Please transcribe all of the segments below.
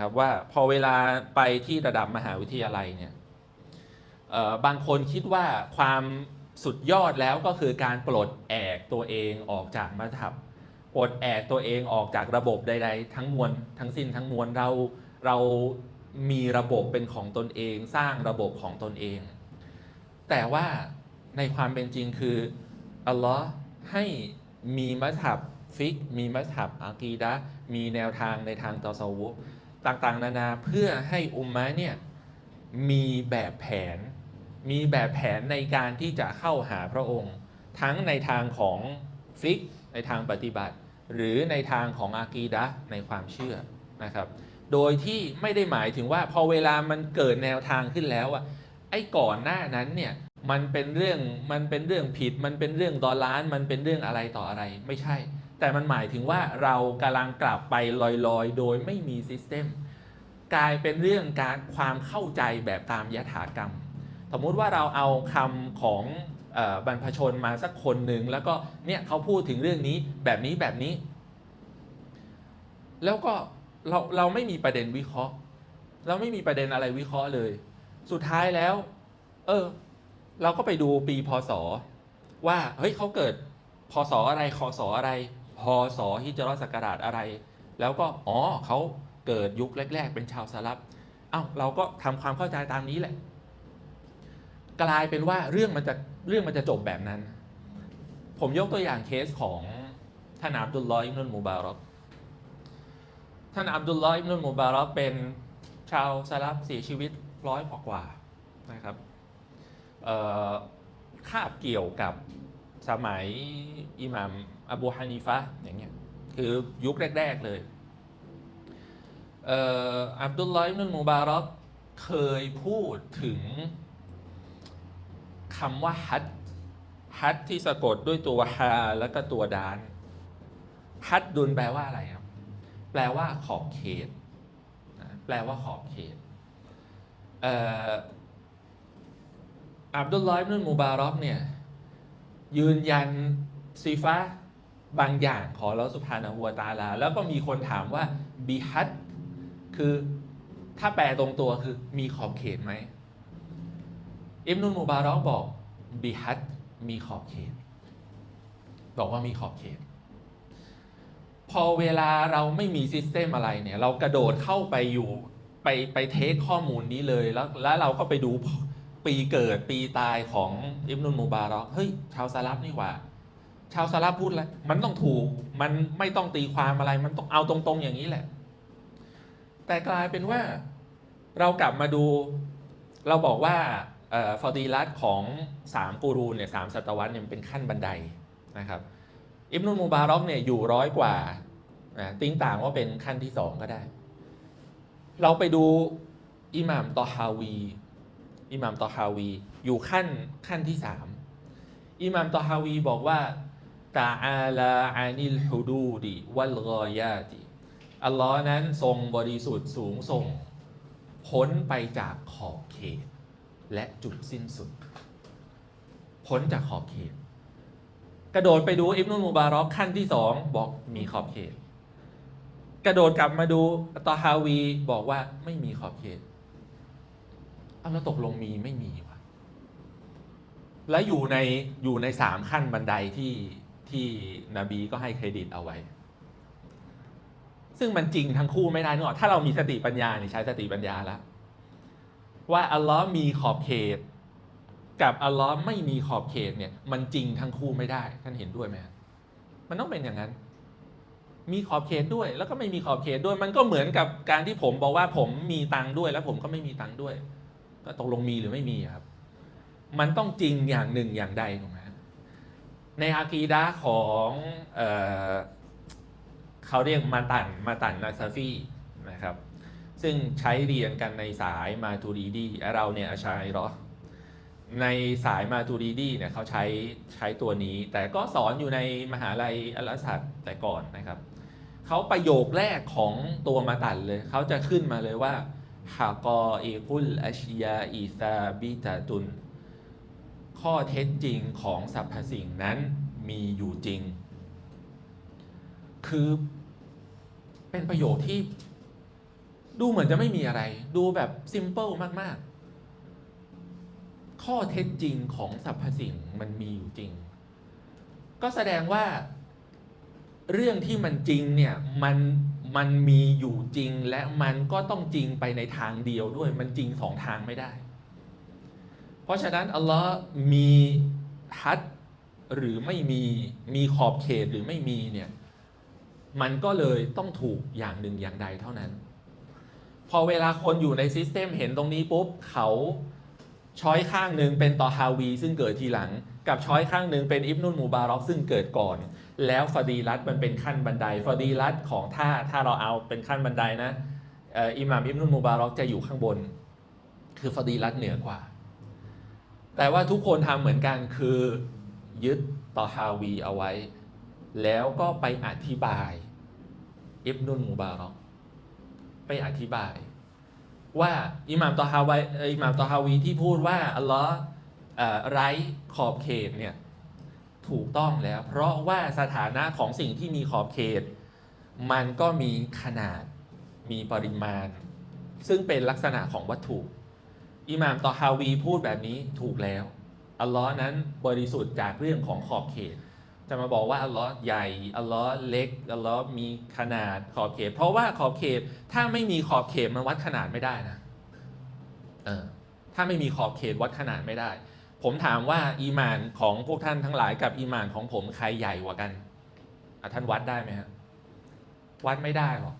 นะครับว่าพอเวลาไปที่ระดับมหาวิทยาลัยเนี่ยบางคนคิดว่าความสุดยอดแล้วก็คือการปลดแอกตัวเองออกจากมัธยมปลดแอกตัวเองออกจากระบบใดๆ ทั้งมวลทั้งสิ้นทั้งมวลเราเรามีระบบเป็นของตนเองสร้างระบบของตนเอง แต่ว่าในความเป็นจริงคืออัลลอฮ์ให้มีมัธยมฟิก มีมัธยมอากีดะมีแนวทางในทางตอซาวุ ต่างๆ นานาเพื่อให้อุมมะเนี่ยมีแบบแผน มีแบบแผนในการที่จะเข้าหาพระองค์ ทั้งในทางของฟิกในทางปฏิบัติ หรือในทางของอากีดะในความเชื่อนะครับ โดยที่ไม่ได้หมายถึงว่าพอเวลามันเกิดแนวทางขึ้นแล้วอะไอ้ก่อนหน้านั้นเนี่ยมันเป็นเรื่องมันเป็นเรื่องผิด มันเป็นเรื่องดอลลาร์มันเป็นเรื่องอะไรต่ออะไรไม่ใช่ แต่มันหมายถึงว่าเรากำลังกลับไปลอยๆ โดยไม่มีซิสเต็มกลายเป็นเรื่องการความเข้าใจแบบตามยถากรรม สมมุติว่าเราเอาคำของออบรรพชนมาสักคนหนึ่งแล้วก็เนี่ยเขาพูดถึงเรื่องนี้แบบนี้แบบนี้ แล้วก็เราเราไม่มีประเด็นวิเคราะห์ เราไม่มีประเด็นอะไรวิเคราะห์เลย สุดท้ายแล้ว เออ เราก็ไปดูปีพศว่าเฮ้ยเขาเกิดพศอะไรคศอะไร พศฮิจรัสกราชอะไร แล้วก็อ๋อเขาเกิดยุคแรก ๆ เป็นชาวสลับเอ้าเราก็ทำความเข้าใจตามนี้แหละ กลายเป็นว่าเรื่องมันจะเรื่องมันจะจบแบบนั้น ผมยกตัวอย่างเคสของท่านอับดุลลอฮ์อิบนุลมุบารอกท่านอับดุลลอฮ์อิบนุลมุบารอกเป็นชาวสลับเสียชีวิตร้อยกว่านะครับคาบเกี่ยวกับสมัยอิหม่าม อบูฮานีฟะอย่างเงี้ยคือยุคแรก ๆ เลยเอ,อ,อับดุลลอฮ์อิบนุมุบารอกเคยพูดถึงคำว่าฮัดฮัดที่สะกดด้วยตัวฮาแล้วก็ตัวดานฮัดดุลแปลว่าอะไรครับ แปลว่าขอบเขต แปลว่าขอบเขตเอ,อับดุลลอฮ์อิบนุมุบารอกเนี่ยยืนยันซีฟะห์ บางอย่างขอเราสุภานะฮัวตาลา แล้วก็มีคนถามว่าบีฮัดคือถ้าแปลตรงตัวคือมีขอบเขตไหมอิบนุมุบารอกบอกบิฮัดมีขอบเขต บอกว่ามีขอบเขต พอเวลาเราไม่มีซิสเต็มอะไรเนี่ย เรากระโดดเข้าไปอยู่ไปไปเทคข้อมูลนี้เลยแล้วแล้วเราก็ไปดูปีเกิดปีตายของอิบนุมุบารอกเฮ้ยชาวซาลับนี่หว่า ชาวซาลับพูดอะไรมันต้องถูก มันไม่ต้องตีความอะไร มันต้องเอาตรงๆอย่างนี้แหละ แต่กลายเป็นว่าเรากลับมาดู เราบอกว่าเอ่อฟอดีลัตของสามกูรูเนี่ยสามศตวรรษเนี่ยมันเป็นขั้นบันไดนะครับ อิบนุมูบารอกเนี่ยอยู่ร้อยกว่าอ่าติ้งต่างว่าเป็นขั้นที่สองก็ได้ เราไปดูอิหม่ามตอฮาวีอิหม่ามตอฮาวี อยู่ขั้นขั้นที่สามอิหม่ามตอฮาวีบอกว่า ตาอาลาอานิลฮูดูดีวัลกอยาติอัลลอฮ์นั้นทรงบริสุทธิ์สูงส่งพ้นไปจากขอบเขต และจุดสิ้นสุด พ้นจากขอบเขต กระโดดไปดูอิบนุมุบารอกขั้นที่สองบอกมีขอบเขต กระโดดกลับมาดูตอฮาวีบอกว่าไม่มีขอบเขตเอาแล้วตกลงมีไม่มีวะและอยู่ในอยู่ในสามขั้นบันไดที่ ที่นบีก็ให้เครดิตเอาไว้ ซึ่งมันจริงทั้งคู่ไม่ได้นึกออกถ้าเรามีสติปัญญาเนี่ยใช้สติปัญญาแล้วว่าอัลลอฮ์มีขอบเขต กับอัลลอฮ์ไม่มีขอบเขตเนี่ย มันจริงทั้งคู่ไม่ได้ ท่านเห็นด้วยไหมมันต้องเป็นอย่างนั้น มีขอบเขตด้วย แล้วก็ไม่มีขอบเขตด้วย มันก็เหมือนกับการที่ผมบอกว่าผมมีตังค์ด้วย แล้วผมก็ไม่มีตังค์ด้วย ก็ตกลงมีหรือไม่มีครับ มันต้องจริงอย่างหนึ่งอย่างใดถูกไหม ในอากีดะห์ของเออเขาเรียกมาตันมาตันนาซาฟีนะครับ ซึ่งใช้เรียนกันในสายมาตูรีดีเราเนี่ยอาชัยรอในสายมาตูรีดีเนี่ยเขาใช้ใช้ตัวนี้ แต่ก็สอนอยู่ในมหาลัยอัลอาซัดแต่ก่อนนะครับเขาประโยคแรกของตัวมาตันเลยเขาจะขึ้นมาเลยว่าฮากออีกุลอัชยาอีซาบิตาตุน ข้อเท็จจริงของสรรพสิ่งนั้นมีอยู่จริง คือเป็นประโยคที่ดูเหมือนจะไม่มีอะไร ดูแบบซิมเ l ิลมาก ๆ ข้อเท็จจริงของสรรพสิ่งมันมีอยู่จริง ก็แสดงว่า เรื่องที่มันจริงเนี่ยมันมันมีอยู่จริงและมันก็ต้องจริงไปในทางเดียวด้วย มันจริงสองทางไม่ได้ ราะฉะนั้นอัลลอฮ์มีฮัดหรือไม่มีมีขอบเขตหรือไม่มีเนี่ยมันก็เลยต้องถูกอย่างหนึ่งอย่างใดเท่านั้น พอเวลาคนอยู่ในซิสเต็มเห็นตรงนี้ปุ๊บเขาช้อยข้างหนึ่งเป็นตอฮาวี ซึ่งเกิดทีหลัง กับช้อยข้างหนึ่งเป็นอิบนุลมูบารอกซึ่งเกิดก่อน แล้วฟาดีลัตมันเป็นขั้นบันไดฟาดีลัตของถ้าถ้าเราเอาเป็นขั้นบันไดนะอิหม่ามอิบนุลมูบารอกจะอยู่ข้างบน คือฟาดีลัตเหนือกว่า แต่ว่าทุกคนทำเหมือนกันคือ ยึดต่อฮาวีเอาไว้ แล้วก็ไปอธิบายอิบนุลมูบารอกไปอธิบาย ว่าอิหม่ามตอฮาวีอิหม่ามตอฮาวีที่พูดว่าอัลลอฮ์ไร้ขอบเขตเนี่ยถูกต้องแล้ว เพราะว่าสถานะของสิ่งที่มีขอบเขต มันก็มีขนาดมีปริมาณ ซึ่งเป็นลักษณะของวัตถุ อิหม่ามตอฮาวีพูดแบบนี้ถูกแล้ว อัลลอฮ์นั้นบริสุทธิ์จากเรื่องของขอบเขต จะมาบอกว่าอัลลอฮ์ใหญ่ อัลลอฮ์เล็ก อัลลอฮ์มีขนาดขอบเขต เพราะว่าขอบเขตถ้าไม่มีขอบเขตมันวัดขนาดไม่ได้นะ เออ ถ้าไม่มีขอบเขตวัดขนาดไม่ได้ ผมถามว่าอีหมานของพวกท่านทั้งหลายกับอีหมานของผมใครใหญ่กว่ากันอะท่านวัดได้ไหมฮะ วัดไม่ได้หรอก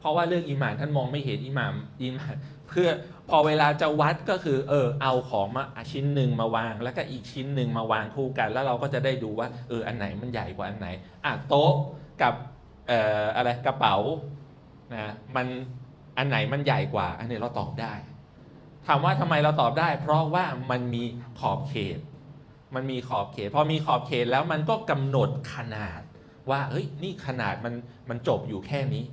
เพราะว่าเรื่องอีหมานท่านมองไม่เห็นอีหมามอีหมานเพื่อพอเวลาจะวัดก็คือเออเอาของมาชิ้นหนึ่งมาวาง แล้วก็อีกชิ้นหนึ่งมาวางคู่กัน แล้วเราก็จะได้ดูว่าเอออันไหนมันใหญ่กว่าอันไหนอะโต๊ะกับเอ่ออะไรกระเป๋านะมันอันไหนมันใหญ่กว่า อันนี้เราตอบได้ถามว่าทำไมเราตอบได้ เพราะว่ามันมีขอบเขต มันมีขอบเขต พอมีขอบเขตแล้วมันก็กำหนดขนาด ว่าเฮ้ยนี่ขนาดมันมันจบอยู่แค่นี้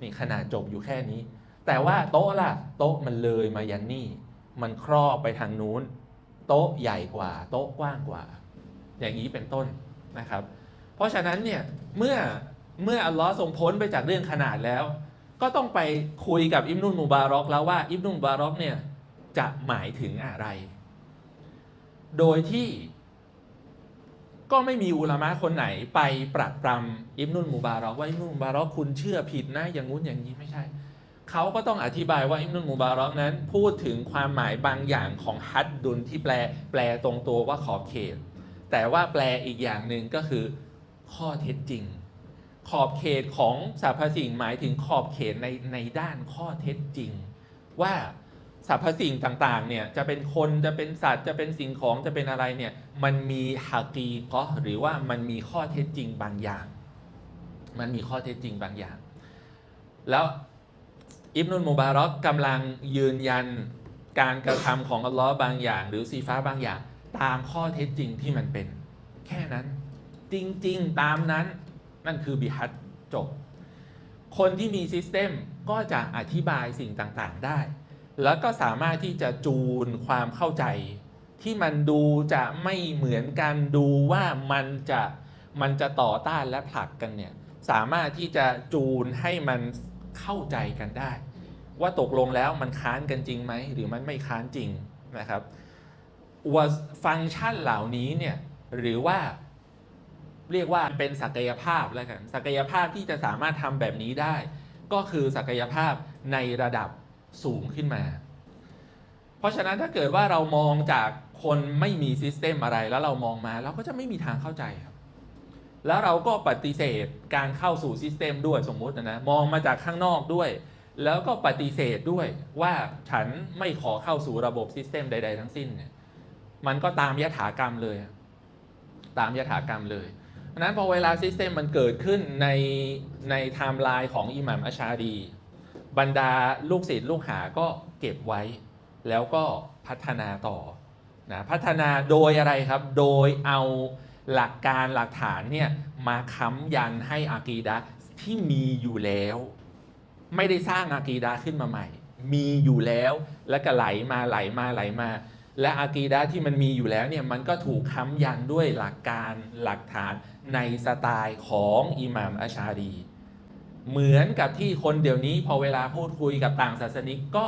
นี่ขนาดจบอยู่แค่นี้ แต่ว่าโต๊ะล่ะ โต๊ะมันเลยมายันนี่ มันครอบไปทางนู้น โต๊ะใหญ่กว่า โต๊ะกว้างกว่า อย่างนี้เป็นต้นนะครับ เพราะฉะนั้นเนี่ยเมื่อเมื่ออัลลอฮ์ทรงพ้นไปจากเรื่องขนาดแล้ว ก็ต้องไปคุยกับอิบนุมูบารอกแล้วว่าอิบนุมูบารอกเนี่ยจะหมายถึงอะไร โดยที่ ก็ไม่มีอุลามะคนไหนไปปรักปรำอิบนุลมูบารอกว่าอิบนุลมูบารอกคุณเชื่อผิดนะอย่างงู้นอย่างนี้ไม่ใช่ เขาก็ต้องอธิบายว่าอิบนุลมูบารอกนั้น พูดถึงความหมายบางอย่างของฮัดดุลที่แปลแปลตรงตัวว่าขอบเขต แต่ว่าแปลอีกอย่างหนึ่งก็คือ ข้อเท็จจริง ขอบเขตของสรรพสิ่งหมายถึงขอบเขตในในด้านข้อเท็จจริง ว่า สรรพสิ่งต่างๆเนี่ยจะเป็นคนจะเป็นสัตว์จะเป็นสิ่งของจะเป็นอะไรเนี่ยมันมีฮักีก็หรือว่ามันมีข้อเท็จจริงบางอย่าง มันมีข้อเท็จจริงบางอย่าง แล้วอิบนุลมุบารอกกำลังยืนยันการกระทำของอัลลอฮ์บางอย่าง หรือสีฟ้าบางอย่าง ตามข้อเท็จจริงที่มันเป็น แค่นั้นจริงๆตามนั้นนั่นคือบิฮัดจบ คนที่มีซิสเต็มก็จะอธิบายสิ่งต่างๆได้ แล้วก็สามารถที่จะจูนความเข้าใจ ที่มันดูจะไม่เหมือนกันดูว่ามันจะมันจะต่อต้านและผลักกันเนี่ยสามารถที่จะจูนให้มันเข้าใจกันได้ ว่าตกลงแล้วมันค้านกันจริงไหมหรือมันไม่ค้านจริงนะครับว่าฟังก์ชันเหล่านี้เนี่ยหรือว่าเรียกว่าเป็นศักยภาพแล้วกันศักยภาพที่จะสามารถทำแบบนี้ได้ ก็คือศักยภาพในระดับ สูงขึ้นมา เพราะฉะนั้นถ้าเกิดว่าเรามองจากคนไม่มีซิสเต็มอะไรแล้วเรามองมาเราก็จะไม่มีทางเข้าใจครับ แล้วเราก็ปฏิเสธการเข้าสู่ซิสเต็มด้วยสมมุตินะนะมองมาจากข้างนอกด้วย แล้วก็ปฏิเสธด้วยว่าฉันไม่ขอเข้าสู่ระบบซิสเต็มใด ๆ ทั้งสิ้นเนี่ยมันก็ตามยถากรรมเลย ตามยถากรรมเลยเพราะฉะนั้นพอเวลาซิสเต็มมันเกิดขึ้นในในไทม์ไลน์ของอิหม่ามอัชชาดี บรรดาลูกศิษย์ลูกหาก็เก็บไว้ แล้วก็พัฒนาต่อนะพัฒนาโดยอะไรครับ โดยเอาหลักการหลักฐานเนี่ยมาค้ำยันให้อากีดะที่มีอยู่แล้ว ไม่ได้สร้างอากีดะขึ้นมาใหม่ มีอยู่แล้วแล้วก็ไหลมาไหลมาไหลมา และอากีดะที่มันมีอยู่แล้วเนี่ยมันก็ถูกค้ำยันด้วยหลักการหลักฐานในสไตล์ของอิหม่ามอัชชารี เหมือนกับที่คนเดี๋ยวนี้พอเวลาพูดคุยกับต่างศาสนิกก็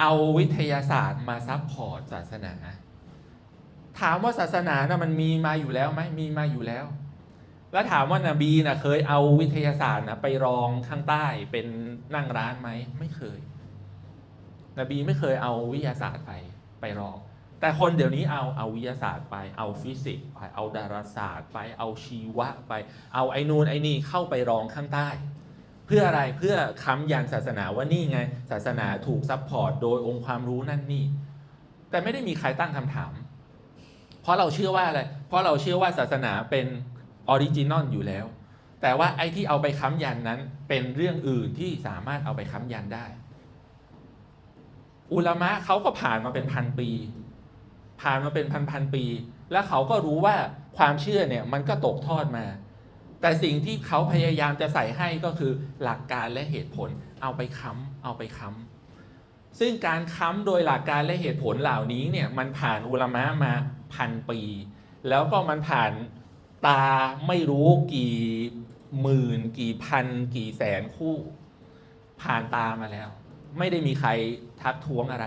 เอาวิทยาศาสตร์มาซับพอร์ตศาสนา ถามว่าศาสนานะมันมีมาอยู่แล้วไหมมีมาอยู่แล้ว แล้วถามว่านาบีนะเคยเอาวิทยาศาสตร์นะไปรองข้างใต้เป็นนั่งร้านไหมไม่เคย นบีไม่เคยเอาวิทยาศาสตร์ไปไปรอง แต่คนเดี๋ยวนี้เอาเอาวิทยาศาสตร์ไปเอาฟิสิกส์ไปเอาดาราศาสตร์ไปเอาชีวะไป เอาไอ้นูนไอ้นี่เข้าไปรองข้างใต้ เพื่ออะไรเพื่อค้ำยันศาสนาว่านี่ไง ศาสนาถูกซัพพอร์ตโดยองค์ความรู้นั่นนี่ แต่ไม่ได้มีใครตั้งคำถาม เพราะเราเชื่อว่าอะไร เพราะเราเชื่อว่าศาสนาเป็นออริจินอลอยู่แล้ว แต่ว่าไอ้ที่เอาไปค้ำยันนั้นเป็นเรื่องอื่นที่สามารถเอาไปค้ำยันได้ อุลามะเขาก็ผ่านมาเป็นพันปี ผ่านมาเป็นพันพันปี แล้วเขาก็รู้ว่าความเชื่อเนี่ยมันก็ตกทอดมา แต่สิ่งที่เขาพยายามจะใส่ให้ก็คือหลักการและเหตุผล เอาไปค้ำเอาไปค้ำซึ่งการค้ำโดยหลักการและเหตุผลเหล่านี้เนี่ยมันผ่านอุลมะมาพันปี แล้วก็มันผ่านตาไม่รู้กี่หมื่น กี่พัน กี่แสนคู่ ผ่านตามาแล้ว ไม่ได้มีใครทักท้วงอะไร